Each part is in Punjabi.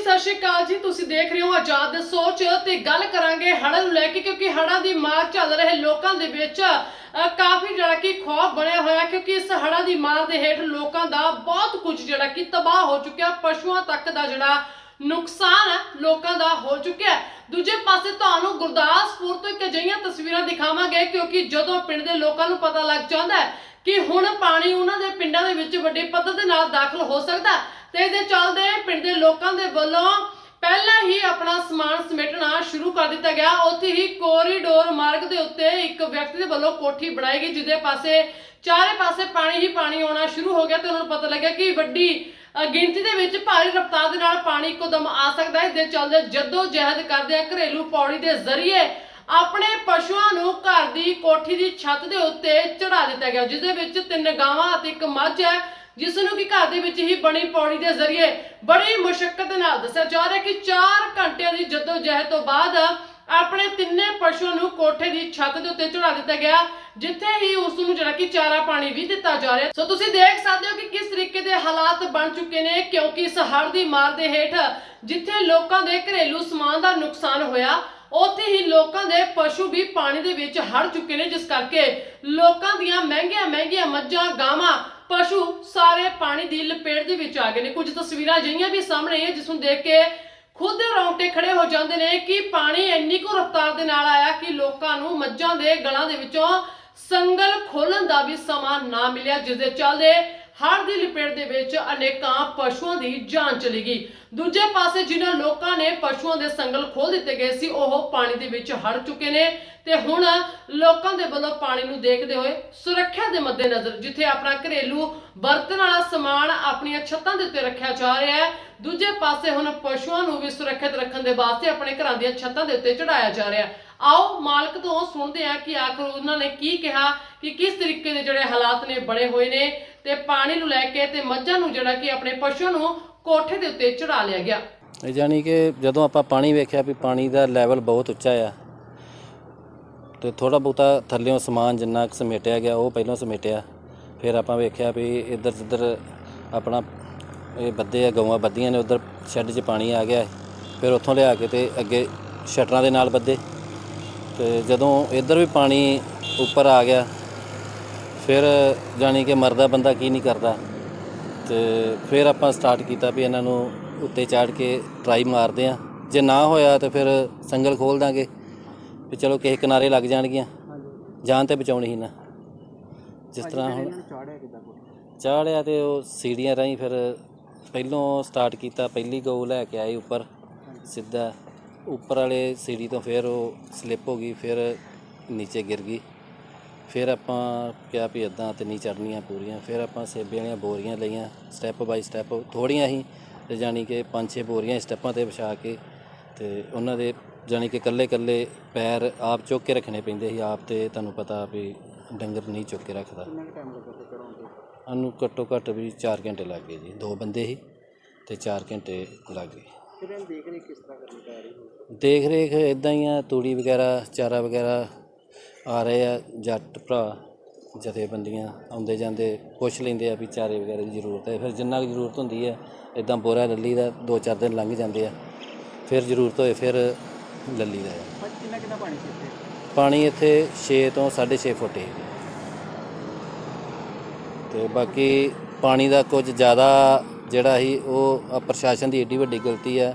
ਸਤਿ ਸ਼੍ਰੀ ਅਕਾਲ ਜੀ, ਤੁਸੀਂ ਦੇਖ ਰਹੇ ਹੋ ਆਜ਼ਾਦ ਸੋਚ ਤੇ ਗੱਲ ਕਰਾਂਗੇ ਹੜ੍ਹਾਂ ਨੂੰ ਲੈ ਕੇ, ਕਿਉਂਕਿ ਹੜ੍ਹਾਂ ਦੀ ਮਾਰ ਚੱਲ ਰਹੇ ਲੋਕਾਂ ਦੇ ਵਿੱਚ ਕਾਫੀ ਜਿਹੜਾ ਕਿ ਖੌਫ ਬਣਿਆ ਹੋਇਆ, ਕਿਉਂਕਿ ਇਸ ਹੜ੍ਹਾਂ ਦੀ ਮਾਰ ਦੇ ਹੇਠ ਲੋਕਾਂ ਦਾ ਬਹੁਤ ਕੁਝ ਜਿਹੜਾ ਕਿ ਤਬਾਹ ਹੋ ਚੁੱਕਿਆ, ਪਸ਼ੂਆਂ ਤੱਕ ਦਾ ਜਿਹੜਾ ਨੁਕਸਾਨ ਲੋਕਾਂ ਦਾ ਹੋ ਚੁੱਕਿਆ। ਦੂਜੇ ਪਾਸੇ ਤੁਹਾਨੂੰ ਗੁਰਦਾਸਪੁਰ ਤੋਂ ਇੱਕ ਅਜਿਹੀਆਂ ਤਸਵੀਰਾਂ ਦਿਖਾਵਾਂਗੇ, ਕਿਉਂਕਿ ਜਦੋਂ ਪਿੰਡ ਦੇ ਲੋਕਾਂ ਨੂੰ ਪਤਾ ਲੱਗ ਜਾਂਦਾ ਹੈ ਕਿ ਹੁਣ ਪਾਣੀ ਉਹਨਾਂ ਦੇ ਪਿੰਡਾਂ ਦੇ ਵਿੱਚ ਵੱਡੇ ਪੱਧਰ ਦੇ ਨਾਲ ਦਾਖਲ ਹੋ ਸਕਦਾ ਹੈ ਤੇ ਇਹਦੇ ਚੱਲਦੇ ਪਿੰਡ ਦੇ ਲੋਕਾਂ ਦੇ ਵੱਲੋਂ ਪਹਿਲਾਂ ਹੀ ਆਪਣਾ ਸਮਾਨ ਸਮੇਟਣਾ ਸ਼ੁਰੂ ਕਰ ਦਿੱਤਾ ਗਿਆ। ਉੱਥੇ ਹੀ ਕੋਰੀਡੋਰ ਮਾਰਗ ਦੇ ਉੱਤੇ ਇੱਕ ਵਿਅਕਤੀ ਦੇ ਵੱਲੋਂ ਕੋਠੀ ਬਣਾਈ ਗਈ, ਜਿਹਦੇ ਪਾਸੇ ਚਾਰੇ ਪਾਸੇ ਪਾਣੀ ਹੀ ਪਾਣੀ ਆਉਣਾ ਸ਼ੁਰੂ ਹੋ ਗਿਆ ਤੇ ਉਹਨਾਂ ਨੂੰ ਪਤਾ ਲੱਗਿਆ ਕਿ ਵੱਡੀ ਗਿਣਤੀ ਦੇ ਵਿੱਚ ਭਾਰੀ ਰਫ਼ਤਾਰ ਦੇ ਨਾਲ ਪਾਣੀ ਇੱਕੋਦਮ ਆ ਸਕਦਾ ਹੈ। ਦੇ ਚੱਲਦੇ ਜਦੋਂ ਜਹਿਦ ਕਰਦੇ ਆ ਘਰੇਲੂ ਪੌੜੀ ਦੇ ਜ਼ਰੀਏ ਆਪਣੇ ਪਸ਼ੂਆਂ ਨੂੰ ਘਰ ਦੀ ਕੋਠੀ ਦੀ ਛੱਤ ਦੇ ਉੱਤੇ ਚੜਾ ਦਿੱਤਾ ਗਿਆ, ਜਿਸ ਦੇ ਵਿੱਚ ਤਿੰਨ ਗਾਵਾਂ ਅਤੇ ਇੱਕ ਮੱਝ ਹੈ। ਜਿਸ ਨੂੰ ਕਿ ਘਰ ਦੇ ਵਿੱਚ ਹੀ ਬਣੀ ਪੌੜੀ ਦੇ ਜ਼ਰੀਏ ਬੜੀ ਮੁਸ਼ਕਲ ਨਾਲ ਦੱਸਿਆ ਜਾ ਰਿਹਾ ਕਿ 4 ਘੰਟਿਆਂ ਦੀ ਜਦੋਜਹਿਦ ਤੋਂ ਬਾਅਦ ਆਪਣੇ ਤਿੰਨੇ ਪਸ਼ੂਆਂ ਨੂੰ ਕੋਠੇ ਦੀ ਛੱਤ ਦੇ ਉੱਤੇ ਚੜਾ ਦਿੱਤਾ ਗਿਆ, ਜਿੱਥੇ ਹੀ ਉਸ ਨੂੰ ਜਿਹੜਾ ਕਿ ਚਾਰਾ ਪਾਣੀ ਵੀ ਦਿੱਤਾ ਜਾ ਰਿਹਾ। ਸੋ ਤੁਸੀਂ ਦੇਖ ਸਕਦੇ ਹੋ ਕਿ ਕਿਸ ਤਰੀਕੇ ਦੇ ਹਾਲਾਤ ਬਣ ਚੁੱਕੇ ਨੇ, ਕਿਉਂਕਿ ਇਸ ਹੜ੍ਹ ਦੀ ਮਾਰ ਦੇ ਹੇਠ ਜਿੱਥੇ ਲੋਕਾਂ ਦੇ ਘਰੇਲੂ ਸਮਾਨ ਦਾ ਨੁਕਸਾਨ ਹੋਇਆ ਉੱਥੇ ਹੀ ਲੋਕਾਂ ਦੇ ਪਸ਼ੂ ਵੀ ਪਾਣੀ ਦੇ ਵਿੱਚ ਹੜ ਚੁੱਕੇ ਨੇ, ਜਿਸ ਕਰਕੇ ਲੋਕਾਂ ਦੀਆਂ ਮਹਿੰਗੀਆਂ ਮਹਿੰਗੀਆਂ ਮੱਝਾਂ, ਗਾਵਾਂ, ਪਸ਼ੂ ਸਾਰੇ ਪਾਣੀ ਦੀ ਲਪੇਟ ਦੇ ਵਿੱਚ ਆ ਗਏ ਨੇ। ਕੁਝ ਤਸਵੀਰਾਂ ਅਜਿਹੀਆਂ ਵੀ ਸਾਹਮਣੇ ਆਈਆਂ, ਜਿਸ ਨੂੰ ਦੇਖ ਕੇ ਖੁਦ ਰੌਂਗਟੇ ਖੜੇ ਹੋ ਜਾਂਦੇ ਨੇ ਕਿ ਪਾਣੀ ਇੰਨੀ ਕੁ ਰਫ਼ਤਾਰ ਦੇ ਨਾਲ ਆਇਆ ਕਿ ਲੋਕਾਂ ਨੂੰ ਮੱਝਾਂ ਦੇ ਗਲਾਂ ਦੇ ਵਿੱਚੋਂ ਸੰਗਲ ਖੋਲਣ ਦਾ ਵੀ ਸਮਾਂ ਨਾ ਮਿਲਿਆ, ਜਿਸ ਦੇ ਚੱਲਦੇ ਹੜ੍ਹ ਦੀ ਲਪੇਟ ਦੇ ਵਿੱਚ ਅਨੇਕਾਂ ਪਸ਼ੂਆਂ ਦੀ ਜਾਨ ਚਲੀ ਗਈ। ਦੂਜੇ ਪਾਸੇ ਜਿਨ੍ਹਾਂ ਲੋਕਾਂ ਨੇ ਪਸ਼ੂਆਂ ਦੇ ਸੰਗਲ ਖੋਲ ਦਿੱਤੇ ਗਏ ਸੀ, ਉਹ ਪਾਣੀ ਦੇ ਵਿੱਚ ਹੜ ਚੁੱਕੇ ਨੇ ਤੇ ਹੁਣ ਲੋਕਾਂ ਦੇ ਵੱਲੋਂ ਪਾਣੀ ਨੂੰ ਦੇਖਦੇ ਹੋਏ ਸੁਰੱਖਿਆ ਦੇ ਮੱਦੇਨਜ਼ਰ, ਜਿੱਥੇ ਆਪਣਾ ਘਰੇਲੂ ਬਰਤਨ ਵਾਲਾ ਸਮਾਨ ਆਪਣੀਆਂ ਛੱਤਾਂ ਦੇ ਉੱਤੇ ਰੱਖਿਆ ਜਾ ਰਿਹਾ ਹੈ। ਦੂਜੇ ਪਾਸੇ ਹੁਣ ਪਸ਼ੂਆਂ ਨੂੰ ਵੀ ਸੁਰੱਖਿਅਤ ਰੱਖਣ ਦੇ ਵਾਸਤੇ ਆਪਣੇ ਘਰਾਂ ਦੀਆਂ ਛੱਤਾਂ ਦੇ ਉੱਤੇ ਚੜਾਇਆ ਜਾ ਰਿਹਾ ਹੈ। ਆਓ ਮਾਲਕ ਤੋਂ ਸੁਣਦੇ ਹਾਂ ਕਿ ਆਖਰ ਉਹਨਾਂ ਨੇ ਕੀ ਕਿਹਾ ਕਿ ਕਿਸ ਤਰੀਕੇ ਦੇ ਜਿਹੜੇ ਹਾਲਾਤ ਨੇ ਬਣੇ ਹੋਏ ਨੇ ਤੇ ਪਾਣੀ ਨੂੰ ਲੈ ਕੇ ਤੇ ਮੱਝਾਂ ਨੂੰ ਜਿਹੜਾ ਕਿ ਆਪਣੇ ਪਸ਼ੂ ਨੂੰ ਕੋਠੇ ਦੇ ਉੱਤੇ ਚੜਾ ਲਿਆ ਗਿਆ। ਇਹ ਜਾਣੀ ਕਿ ਜਦੋਂ ਆਪਾਂ ਪਾਣੀ ਵੇਖਿਆ ਵੀ ਪਾਣੀ ਦਾ ਲੈਵਲ ਬਹੁਤ ਉੱਚਾ ਆ ਤੇ ਥੋੜਾ ਬਹੁਤਾ ਥੱਲਿਓਂ ਸਮਾਨ ਜਿੰਨਾ ਕੁ ਸਮੇਟਿਆ ਗਿਆ, ਉਹ ਪਹਿਲਾਂ ਸਮੇਟਿਆ। ਫਿਰ ਆਪਾਂ ਵੇਖਿਆ ਵੀ ਇੱਧਰ ਜਿੱਧਰ ਆਪਣਾ ਇਹ ਬੱਦੇ ਆ, ਗਊਆਂ ਬੱਦੀਆਂ ਨੇ ਉਧਰ ਸ਼ੈੱਡ 'ਚ ਪਾਣੀ ਆ ਗਿਆ। ਫਿਰ ਉੱਥੋਂ ਲਿਆ ਕੇ ਤੇ ਅੱਗੇ ਸ਼ਟਰਾਂ ਦੇ ਨਾਲ ਬੱਦੇ ਤੇ ਜਦੋਂ ਇੱਧਰ ਵੀ ਪਾਣੀ ਉੱਪਰ ਆ ਗਿਆ ਫਿਰ ਜਾਣੀ ਕਿ ਮਰਦਾ ਬੰਦਾ ਕੀ ਨਹੀਂ ਕਰਦਾ। ਤੇ ਫਿਰ ਆਪਾਂ ਸਟਾਰਟ ਕੀਤਾ ਵੀ ਇਹਨਾਂ ਨੂੰ ਉੱਤੇ ਚਾੜ ਕੇ ਟਰਾਈ ਮਾਰਦੇ ਆ ਜੇ ਨਾ ਹੋਇਆ ਤੇ ਫਿਰ ਸੰਗਲ ਖੋਲ ਦਾਂਗੇ ਵੀ ਚਲੋ ਕਿਸੇ ਕਿਨਾਰੇ ਲੱਗ ਜਾਣਗੀਆਂ। ਜਾਨ ਤੇ ਬਚਾਉਣੀ ਸੀ ਨਾ। ਜਿਸ ਤਰ੍ਹਾਂ ਹੁਣ ਚਾੜਿਆ ਤੇ ਉਹ ਸੀੜੀਆਂ ਰਾਹੀਂ ਫਿਰ ਪਹਿਲੋਂ ਸਟਾਰਟ ਕੀਤਾ ਪਹਿਲੀ ਗਊ ਲੈ ਕੇ ਆਏ ਉੱਪਰ ਸਿੱਧਾ। ਉੱਪਰ ਵਾਲੇ ਸੀੜੀ ਤੋਂ ਫਿਰ ਉਹ ਸਲਿੱਪ ਹੋ ਗਈ ਫਿਰ ਨੀਚੇ ਗਿਰ ਗਈ। ਫਿਰ ਆਪਾਂ ਕਿਹਾ ਵੀ ਇਦਾਂ ਤੇ ਨਹੀਂ ਚੜਨੀਆਂ ਪੂਰੀਆਂ ਫਿਰ ਆਪਾਂ ਸੇਬੇ ਵਾਲੀਆਂ ਬੋਰੀਆਂ ਲਈਆਂ ਸਟੈਪ ਬਾਈ ਸਟੈਪ ਥੋੜੀਆਂ ਹੀ ਤੇ ਜਾਣੀ ਕਿ ਪੰਜ ਛੇ ਬੋਰੀਆਂ ਸਟੈਪਾਂ ਤੇ ਵਿਛਾ ਕੇ ਤੇ ਉਹਨਾਂ ਦੇ ਜਾਣੀ ਕਿ ਕੱਲੇ ਕੱਲੇ ਪੈਰ ਆਪ ਚੁੱਕ ਕੇ ਰੱਖਣੇ ਪੈਂਦੇ ਸੀ ਆਪ ਤੇ ਤੁਹਾਨੂੰ ਪਤਾ ਵੀ ਡੰਗਰ ਨਹੀਂ ਚੁੱਕ ਕੇ ਰੱਖਦਾ। ਸਾਨੂੰ ਘੱਟੋ ਘੱਟ ਵੀ 4 ਘੰਟੇ ਲੱਗ ਗਏ ਜੀ ਦੋ ਬੰਦੇ ਸੀ ਤੇ 4 ਘੰਟੇ ਲੱਗ ਗਏ। ਦੇਖ ਰੇਖ ਇਦਾਂ ਹੀ ਆ ਤੂੜੀ ਵਗੈਰਾ ਚਾਰਾ ਵਗੈਰਾ ਆ ਰਹੇ ਆ ਜੱਟ ਭਰਾ ਜਥੇਬੰਦੀਆਂ ਆਉਂਦੇ ਜਾਂਦੇ ਪੁੱਛ ਲੈਂਦੇ ਆ ਵੀ ਚਾਰੇ ਵਗੈਰਾ ਦੀ ਜ਼ਰੂਰਤ ਹੈ। ਫਿਰ ਜਿੰਨਾ ਕੁ ਜ਼ਰੂਰਤ ਹੁੰਦੀ ਹੈ ਇਦਾਂ ਬੋਰਾ ਲੱਲੀ ਦਾ ਦੋ ਚਾਰ ਦਿਨ ਲੰਘ ਜਾਂਦੇ ਆ। ਫਿਰ ਜ਼ਰੂਰਤ ਹੋਏ ਫਿਰ ਲੱਲੀ ਦਾ ਆ। ਪਾਣੀ ਇੱਥੇ? 6 ਤੋਂ 6.5 ਫੁੱਟ ਹੈ। ਤੇ ਬਾਕੀ ਪਾਣੀ ਦਾ ਕੁਝ ਜ਼ਿਆਦਾ ਜਿਹੜਾ ਸੀ ਉਹ ਪ੍ਰਸ਼ਾਸਨ ਦੀ ਏਡੀ ਵੱਡੀ ਗਲਤੀ ਆ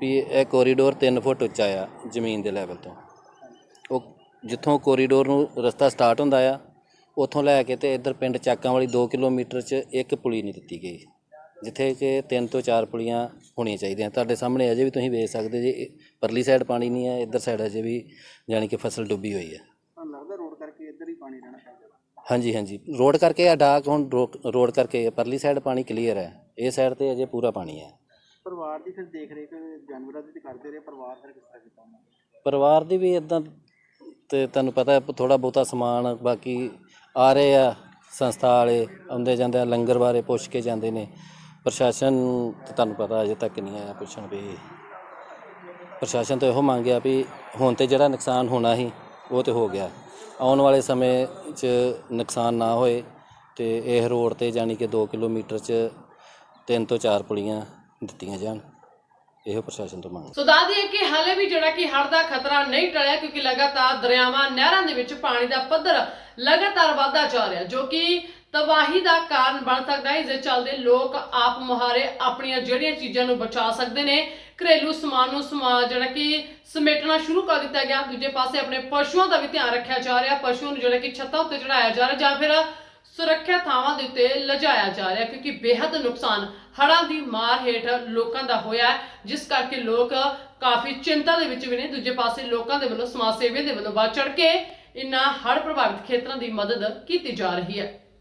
ਵੀ ਇਹ ਕੋਰੀਡੋਰ 3 ਫੁੱਟ ਉੱਚਾ ਆ ਜ਼ਮੀਨ ਦੇ ਲੈਵਲ ਤੋਂ। ਉਹ ਜਿੱਥੋਂ ਕੋਰੀਡੋਰ ਨੂੰ ਰਸਤਾ ਸਟਾਰਟ ਹੁੰਦਾ ਆ ਉੱਥੋਂ ਲੈ ਕੇ ਤੇ ਇੱਧਰ ਪਿੰਡ ਚਾਕਾਂ ਵਾਲੀ 2 ਕਿਲੋਮੀਟਰ 'ਚ ਇੱਕ ਪੁਲੀ ਨਹੀਂ ਦਿੱਤੀ ਗਈ। ਜਿੱਥੇ ਕਿ 3 ਤੋਂ 4 ਪੁਲੀਆਂ ਹੋਣੀਆਂ ਚਾਹੀਦੀਆਂ। ਤੁਹਾਡੇ ਸਾਹਮਣੇ ਅਜੇ ਵੀ ਤੁਸੀਂ ਵੇਖ ਸਕਦੇ ਜੇ ਪਰਲੀ ਸਾਈਡ ਪਾਣੀ ਨਹੀਂ ਹੈ ਇੱਧਰ ਸਾਈਡ ਅਜੇ ਵੀ ਜਾਣੀ ਕਿ ਫਸਲ ਡੁੱਬੀ ਹੋਈ ਹੈ ਹਾਂਜੀ ਹਾਂਜੀ। ਰੋਡ ਕਰਕੇ ਆ ਡਾਕ ਹੁਣ ਰੋਡ ਕਰਕੇ ਪਰਲੀ ਸਾਈਡ ਪਾਣੀ ਕਲੀਅਰ ਹੈ ਇਹ ਸਾਈਡ ਤੇ ਅਜੇ ਪੂਰਾ ਪਾਣੀ ਹੈ। ਪਰਿਵਾਰ ਦੀ ਫਿਰ ਦੇਖ ਰੇਖ ਜਾਨਵਰਾਂ ਦੀ ਤੇ ਕਰਦੇ ਰਹੇ ਪਰਿਵਾਰ ਫਿਰ ਕਿਸ ਤਰ੍ਹਾਂ ਕੀਤਾ ਉਹਨਾਂ ਨੇ? ਪਰਿਵਾਰ ਦੀ ਵੀ ਇਦਾਂ ਤੇ ਤੁਹਾਨੂੰ ਪਤਾ ਥੋੜਾ ਬਹੁਤਾ ਸਮਾਨ ਬਾਕੀ ਆ ਰਹੇ ਆ ਸੰਸਥਾ ਵਾਲੇ ਆਉਂਦੇ ਜਾਂਦੇ ਆ ਲੰਗਰ ਬਾਰੇ ਪੁੱਛ ਕੇ ਜਾਂਦੇ ਨੇ। ਪ੍ਰਸ਼ਾਸਨ ਤੇ ਤੁਹਾਨੂੰ ਪਤਾ ਅਜੇ ਤੱਕ ਨਹੀਂ ਆਇਆ ਪੁੱਛਣ ਵੀ। ਪ੍ਰਸ਼ਾਸਨ ਤੋਂ ਇਹੋ ਮੰਗਿਆ ਵੀ ਹੁਣ ਤੇ ਜਿਹੜਾ ਨੁਕਸਾਨ ਹੋਣਾ ਸੀ ਉਹ ਤੇ ਹੋ ਗਿਆ। ਆਉਣ ਵਾਲੇ ਸਮੇਂ 'ਚ ਨੁਕਸਾਨ ਨਾ ਹੋਏ ਤੇ ਇਹ ਰੋਡ ਤੇ ਜਾਣੀ ਕਿ 2 ਕਿਲੋਮੀਟਰ 'ਚ ਤਿੰਨ ਤੋਂ ਚਾਰ ਪੁਲੀਆਂ ਦਿੱਤੀਆਂ ਜਾਣ। ਇਹ ਪ੍ਰਸ਼ਾਸਨ ਤੋਂ ਮੰਗ। ਸੋ ਦੱਸ ਦਈਏ ਕਿ ਹਾਲੇ ਵੀ ਜਿਹੜਾ ਕਿ ਹੜ੍ਹ ਦਾ ਖਤਰਾ ਨਹੀਂ ਟਲਿਆ, ਕਿਉਂਕਿ ਲਗਾਤਾਰ ਦਰਿਆਵਾਂ, ਨਹਿਰਾਂ ਦੇ ਵਿੱਚ ਪਾਣੀ ਦਾ ਪੱਧਰ ਲਗਾਤਾਰ ਵਧਦਾ ਜਾ ਰਿਹਾ, ਜੋ ਕਿ ਤਬਾਹੀ ਦਾ ਕਾਰਨ ਬਣ ਸਕਦਾ ਹੈ। ਇਸ ਦੇ ਚੱਲਦੇ ਲੋਕ ਆਪ ਮੁਹਾਰੇ ਆਪਣੀਆਂ ਜਿਹੜੀਆਂ ਚੀਜ਼ਾਂ ਨੂੰ ਬਚਾ ਸਕਦੇ ਨੇ। ਘਰੇਲੂ ਸਮਾਨ ਨੂੰ ਸਮਾ ਜਿਹੜਾ ਕਿ ਸਮੇਟਣਾ ਸ਼ੁਰੂ ਕਰ ਦਿੱਤਾ ਗਿਆ। ਦੂਜੇ ਪਾਸੇ ਆਪਣੇ ਪਸ਼ੂਆਂ ਦਾ ਵੀ ਧਿਆਨ ਰੱਖਿਆ ਜਾ ਰਿਹਾ। ਪਸ਼ੂਆਂ ਨੂੰ ਜਿਹੜਾ ਕਿ ਛੱਤਾਂ ਉੱਤੇ ਚੜਾਇਆ ਜਾ ਰਿਹਾ ਜਾਂ ਫਿਰ ਸੁਰੱਖਿਆ ਥਾਵਾਂ ਦੇ ਉੱਤੇ ਲਿਜਾਇਆ ਜਾ ਰਿਹਾ ਕਿਉਂਕਿ ਬੇਹੱਦ ਨੁਕਸਾਨ ਹੜ੍ਹਾਂ ਦੀ ਮਾਰ ਹੇਠ ਲੋਕਾਂ ਦਾ ਹੋਇਆ ਜਿਸ ਕਰਕੇ ਲੋਕ ਕਾਫੀ ਚਿੰਤਾ ਦੇ ਵਿੱਚ ਵੀ ਨੇ। ਦੂਜੇ ਪਾਸੇ ਲੋਕਾਂ ਦੇ ਵੱਲੋਂ ਸਮਾਜ ਸੇਵੀਆਂ ਦੇ ਵੱਲੋਂ ਵੱਧ ਚੜ ਕੇ ਇਨ੍ਹਾਂ ਹੜ੍ਹ ਪ੍ਰਭਾਵਿਤ ਖੇਤਰਾਂ ਦੀ ਮਦਦ ਕੀਤੀ ਜਾ ਰਹੀ ਹੈ।